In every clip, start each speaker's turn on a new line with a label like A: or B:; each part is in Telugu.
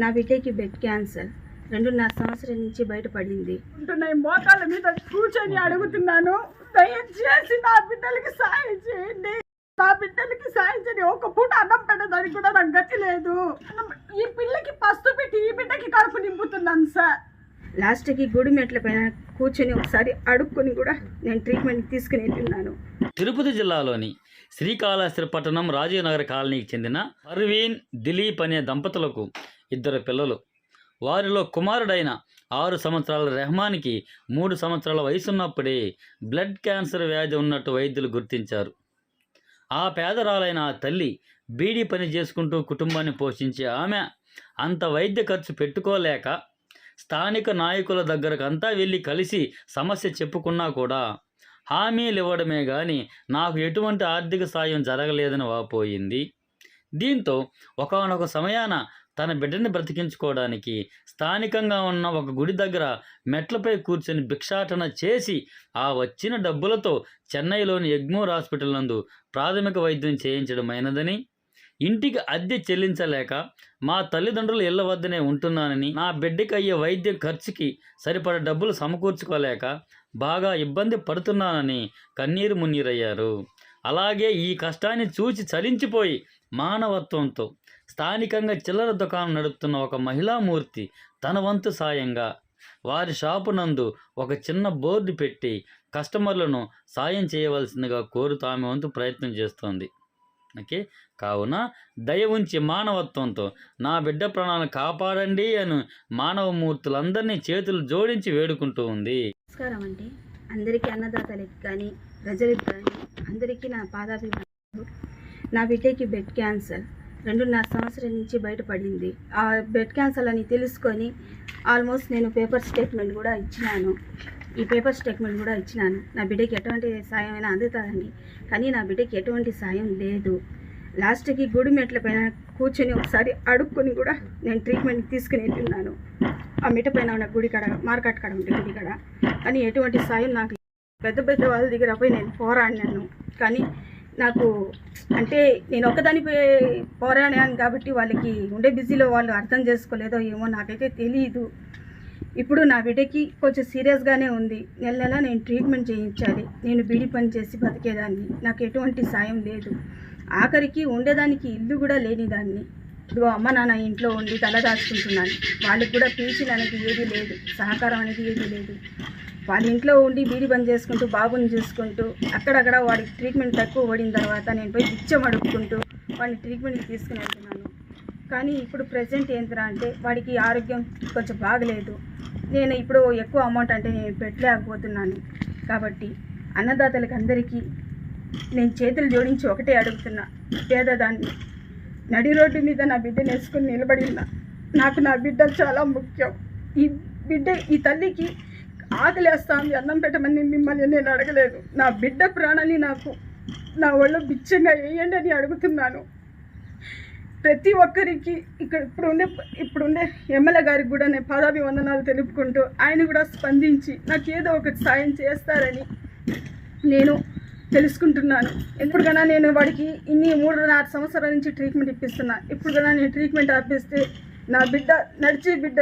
A: నా బిడ్డకి బెడ్ క్యాన్సర్. రెండున్నర సంవత్సరం నుంచి బయటపడింది.
B: ఉంటున్నాయి మోకాళ్ళ మీద కూర్చొని అడుగుతున్నాను. దయచేసి నా బిడ్డలకి సాయం చేయండి. నా బిడ్డలకి సాయం చేయండి ఒక పూట అన్నం పెట్టడానికి కూడా నాకు గతి లేదు. ఈ పిల్లకి పస్తు పెట్టి ఈ బిడ్డకి కడుపు నింపుతున్నాను సార్.
A: లాస్ట్కి గుడి మెట్ల పైన కూర్చొని ఒకసారి అడుక్కొని కూడా నేను ట్రీట్మెంట్ తీసుకుని వెళ్తున్నాను
C: తిరుపతి జిల్లాలోని శ్రీకాళహస్తి పట్టణం రాజీవ్నగర్ కాలనీకి చెందిన పర్వీన్ దిలీప్ అనే దంపతులకు ఇద్దరు పిల్లలు. వారిలో కుమారుడైన ఆరు సంవత్సరాల రెహమాన్కి మూడు సంవత్సరాల వయసున్నప్పుడే బ్లడ్ క్యాన్సర్ వ్యాధి ఉన్నట్టు వైద్యులు గుర్తించారు. ఆ పేదరాలైన ఆ తల్లి బీడీ పని చేసుకుంటూ కుటుంబాన్ని పోషించే ఆమె అంత వైద్య ఖర్చు పెట్టుకోలేక స్థానిక నాయకుల దగ్గరకు అంతా వెళ్ళి కలిసి సమస్య చెప్పుకున్నా కూడా హామీలు ఇవ్వడమే కానీ నాకు ఎటువంటి ఆర్థిక సాయం జరగలేదని వాపోయింది. దీంతో ఒకానొక సమయాన తన బిడ్డని బ్రతికించుకోవడానికి స్థానికంగా ఉన్న ఒక గుడి దగ్గర మెట్లపై కూర్చొని భిక్షాటన చేసి ఆ వచ్చిన డబ్బులతో చెన్నైలోని ఎగ్మోర్ హాస్పిటల్ నందు ప్రాథమిక వైద్యం చేయించడమైనదని ఇంటికి అద్దె చెల్లించలేక మా తల్లిదండ్రులు ఇళ్ళ వద్దనే ఉంటున్నానని నా బిడ్డకి అయ్యే వైద్యం ఖర్చుకి సరిపడ డబ్బులు సమకూర్చుకోలేక బాగా ఇబ్బంది పడుతున్నానని కన్నీరు మున్నీరయ్యారు. అలాగే ఈ కష్టాన్ని చూచి చలించిపోయి మానవత్వంతో స్థానికంగా చిల్లర దుకాణం నడుపుతున్న ఒక మహిళామూర్తి తన వంతు సాయంగా వారి షాపు నందు ఒక చిన్న బోర్డు పెట్టి కస్టమర్లను సాయం చేయవలసిందిగా కోరుతూ ఆమె వంతు ప్రయత్నం చేస్తోంది. ఓకే? కావున దయ ఉంచి మానవత్వంతో నా బిడ్డ ప్రాణాలను కాపాడండి అని మానవ మూర్తులందరినీ చేతులు జోడించి వేడుకుంటూ ఉంది.
A: నమస్కారం అండి. అందరికీ అన్నదాతలకి కానీ ప్రజలకు కానీ అందరికీ నా పాదాభిమానాలు నా బిడ్డకి బెడ్ క్యాన్సర్ రెండున్నర సంవత్సరం నుంచి బయటపడింది. ఆ బెడ్ క్యాన్సర్ అని తెలుసుకొని ఆల్మోస్ట్ నేను పేపర్ స్టేట్మెంట్ కూడా ఇచ్చినాను. ఈ పేపర్ స్టేట్మెంట్ కూడా ఇచ్చినాను. నా బిడ్డకి ఎటువంటి సాయం అయినా అందుతుందని కానీ నా బిడ్డకి ఎటువంటి సాయం లేదు. లాస్ట్కి గుడి మెట్ల పైన కూర్చొని ఒకసారి అడుక్కొని కూడా నేను ట్రీట్మెంట్ తీసుకుని వెళ్తున్నాను ఆ మిట పైన ఉన్న గుడి కాడ మార్కెట్ కాడ ఉండే గుడి కడ. కానీ ఎటువంటి సాయం నాకు పెద్ద పెద్ద వాళ్ళ దగ్గర పోయి నేను పోరాడినాను. కానీ నాకు అంటే నేను ఒక్కదాని పోరాడాను కాబట్టి వాళ్ళకి ఉండే బిజీలో వాళ్ళు అర్థం చేసుకోలేదో ఏమో నాకైతే తెలియదు ఇప్పుడు నా బిడ్డకి కొంచెం సీరియస్గానే ఉంది. నెల నెల నేను ట్రీట్మెంట్ చేయించాలి. నేను బీడి పని చేసి బతికేదాన్ని. నాకు ఎటువంటి సాయం లేదు. ఆఖరికి ఉండేదానికి ఇల్లు కూడా లేనిదాన్ని ఇప్పుడు అమ్మ నాన్న ఇంట్లో ఉండి తల దాచుకుంటున్నాను వాళ్ళకి కూడా పీచిన అనేది ఏది లేదు. సహకారం అనేది ఏది లేదు. వాళ్ళ ఇంట్లో ఉండి బీడి బంద్ చేసుకుంటూ బాబుని చూసుకుంటూ అక్కడక్కడ వాడికి ట్రీట్మెంట్ తక్కువ పడిన తర్వాత నేను పోయి బిచ్చం అడుక్కుంటూ వాడిని ట్రీట్మెంట్కి తీసుకుని వెళ్తున్నాను. కానీ ఇప్పుడు ప్రజెంట్ ఏంటిరా అంటే వాడికి ఆరోగ్యం కొంచెం బాగలేదు. నేను ఇప్పుడు ఎక్కువ అమౌంట్ అంటే నేను పెట్టలేకపోతున్నాను. కాబట్టి అన్నదాతలకు అందరికీ నేను చేతులు జోడించి ఒకటే అడుగుతున్నా. పేదదాన్ని నడి రోడ్డు మీద నా బిడ్డ నేసుకుని నిలబడి ఉన్నా నాకు నా బిడ్డ చాలా ముఖ్యం. ఈ బిడ్డ ఈ తల్లికి ఆకలేస్తాను అన్నం పెట్టమని మిమ్మల్ని నేను అడగలేదు. నా బిడ్డ ప్రాణాన్ని నాకు నా ఒళ్ళు బిచ్చంగా వేయండి అని అడుగుతున్నాను. ప్రతి ఒక్కరికి ఇక్కడ ఇప్పుడుండే ఇప్పుడుండే ఎమ్మెల్యే గారికి కూడా నేను పాదాభివందనాలు తెలుపుకుంటూ ఆయన కూడా స్పందించి నాకు ఏదో ఒకటి సాయం చేస్తారని నేను తెలుసుకుంటున్నాను. ఇప్పుడు కన్నా నేను వాడికి ఇన్ని మూడు నాలుగు సంవత్సరాల నుంచి ట్రీట్మెంట్ ఇప్పిస్తున్నాను ఇప్పుడు కన్నా నేను ట్రీట్మెంట్ ఆపిస్తే నా బిడ్డ నడిచే బిడ్డ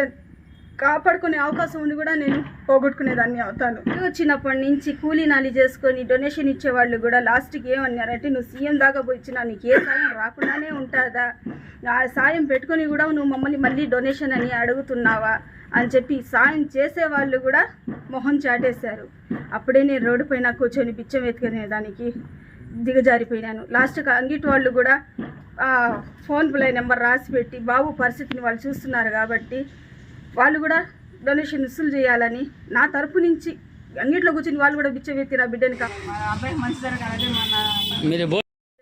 A: కాపాడుకునే అవకాశం ఉండి కూడా నేను పోగొట్టుకునేదాన్ని అవుతాను. చిన్నప్పటి నుంచి కూలీ నాలి చేసుకొని డొనేషన్ ఇచ్చేవాళ్ళు కూడా లాస్ట్కి ఏమన్నారంటే నువ్వు సీఎం దాకా పోయిచ్చినా నీకు ఏ సాయం రాకుండానే ఉంటుందా? ఆ సాయం పెట్టుకొని కూడా నువ్వు మమ్మల్ని మళ్ళీ డొనేషన్ అని అడుగుతున్నావా? అని చెప్పి సాయం చేసే వాళ్ళు కూడా మొహం చాటేశారు. అప్పుడే నేను రోడ్డు పైన కూర్చొని బిచ్చం ఎత్తుకునే దానికి దిగజారిపోయినాను లాస్ట్కి అంగిటి వాళ్ళు కూడా ఆ, ఫోన్ ప్లే నెంబర్ రాసి పెట్టి బాబు పరిస్థితిని వాళ్ళు చూస్తున్నారు కాబట్టి వాళ్ళు కూడా డొనేషన్ వసూలు చేయాలని నా తరపు నుంచి అంగిట్లో కూర్చొని వాళ్ళు కూడా బిచ్చం ఎత్తి నా బిడ్డని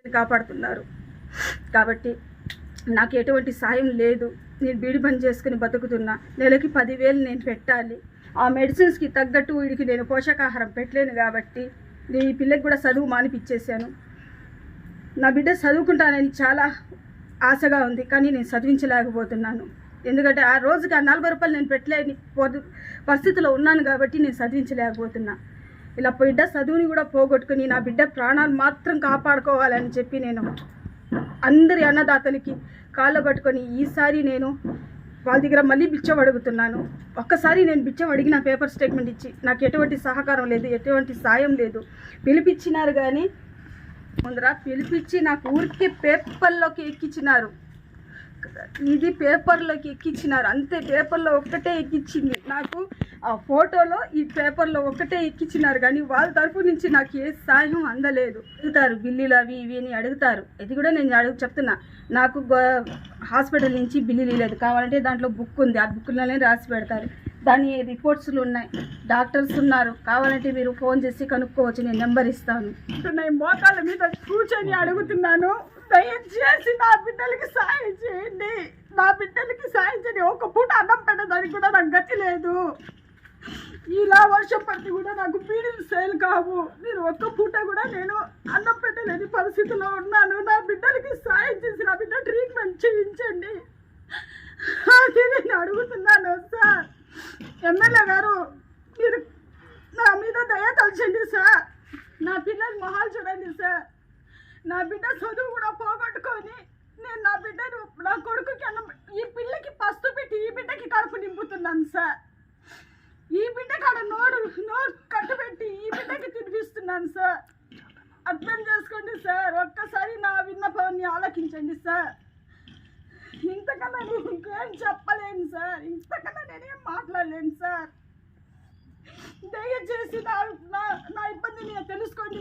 A: కాపాడుతున్నారు. కాబట్టి నాకు ఎటువంటి సాయం లేదు. నేను బీడి పని చేసుకుని బతుకుతున్నా. నెలకి పదివేలు నేను పెట్టాలి. ఆ మెడిసిన్స్కి తగ్గట్టు వీడికి నేను పోషకాహారం పెట్టలేను కాబట్టి నేను ఈ పిల్లకి కూడా చదువు మానిపించేశాను. నా బిడ్డ చదువుకుంటానని చాలా ఆశగా ఉంది. కానీ నేను చదివించలేకపోతున్నాను. ఎందుకంటే ఆ రోజుకి ఆ నలభై రూపాయలు నేను పెట్టలేని పరిస్థితిలో ఉన్నాను కాబట్టి నేను చదివించలేకపోతున్నా. ఇలా బిడ్డ చదువుని కూడా పోగొట్టుకుని నా బిడ్డ ప్రాణాలు మాత్రం కాపాడుకోవాలని చెప్పి నేను అందరి అన్నదాతలకి కాళ్ళు పట్టుకొని ఈసారి నేను
D: వాళ్ళ దగ్గర మళ్ళీ బిచ్చం అడుగుతున్నాను. ఒక్కసారి నేను బిచ్చం అడిగి నా పేపర్ స్టేట్మెంట్ ఇచ్చి నాకు ఎటువంటి సహకారం లేదు ఎటువంటి సాయం లేదు. పిలిపించినారు కానీ ముందర పిలిపించి నాకు ఊరికే పేపర్లోకి ఎక్కించినారు ఇది పేపర్లోకి ఎక్కించినారు అంతే పేపర్లో ఒక్కటే ఎక్కించింది నాకు ఆ ఫోటోలో ఈ పేపర్లో ఒక్కటే ఎక్కించినారు కానీ వాళ్ళ తరపు నుంచి నాకు ఏ సాయం అందలేదు. అడుగుతారు బిల్లులు అవి ఇవి అని అడుగుతారు. ఇది కూడా నేను అడుగు చెప్తున్నా. నాకు గో- హాస్పిటల్ నుంచి బిల్లులు లేదు కావాలంటే దాంట్లో బుక్ ఉంది. ఆ బుక్లోనే రాసి పెడతారు. దాని రిపోర్ట్స్లు ఉన్నాయి. డాక్టర్స్ ఉన్నారు. కావాలంటే మీరు ఫోన్ చేసి కనుక్కోవచ్చు. నేను నెంబర్ ఇస్తాను.
A: నేను మోకాళ్ళ మీద కూర్చొని అడుగుతున్నాను. దయచేసి నా బిడ్డలకి సాయం చేయండి. నా బిడ్డలకి సాయం చేయండి ఒక పూట అన్నం పెట్టడానికి కూడా నాకు గతి లేదు. ఇలా వర్షం పట్టి కూడా నాకు బీడీలు సేల్ కావు. నేను ఒక్క పూట కూడా నేను అన్నం పెట్టలేని పరిస్థితిలో ఉన్నాను. నా బిడ్డలకి సాయం చేసి నా బిడ్డ ట్రీట్మెంట్ చేయించండి. అది నేను అడుగుతున్నాను సార్ ఎమ్మెల్యే గారు మీరు నా మీద దయ తలచండి సార్ నా పిల్లలు మొహాలు చూడండి సార్ నా బిడ్డ చదువు కూడా పోగొట్టుకొని నేను నా బిడ్డను నా కొడుకుకి అన్న ఈ పిల్లకి పస్తు పెట్టి ఈ బిడ్డకి కడుపు నింపుతున్నాను సార్. ఈ బిడ్డ కాడ నోడు నోరు కట్టుపెట్టి ఈ బిడ్డకి తినిపిస్తున్నాను సార్. అర్థం చేసుకోండి సార్ ఒక్కసారి నా విన్నపాన్ని ఆలోకించండి సార్. ఇంతకన్నా నేను ఇంకేం చెప్పలేను సార్. ఇంతకన్నా నేనేం మాట్లాడలేను సార్. దయచేసి నా నా- నా ఇబ్బందిని తెలుసుకోండి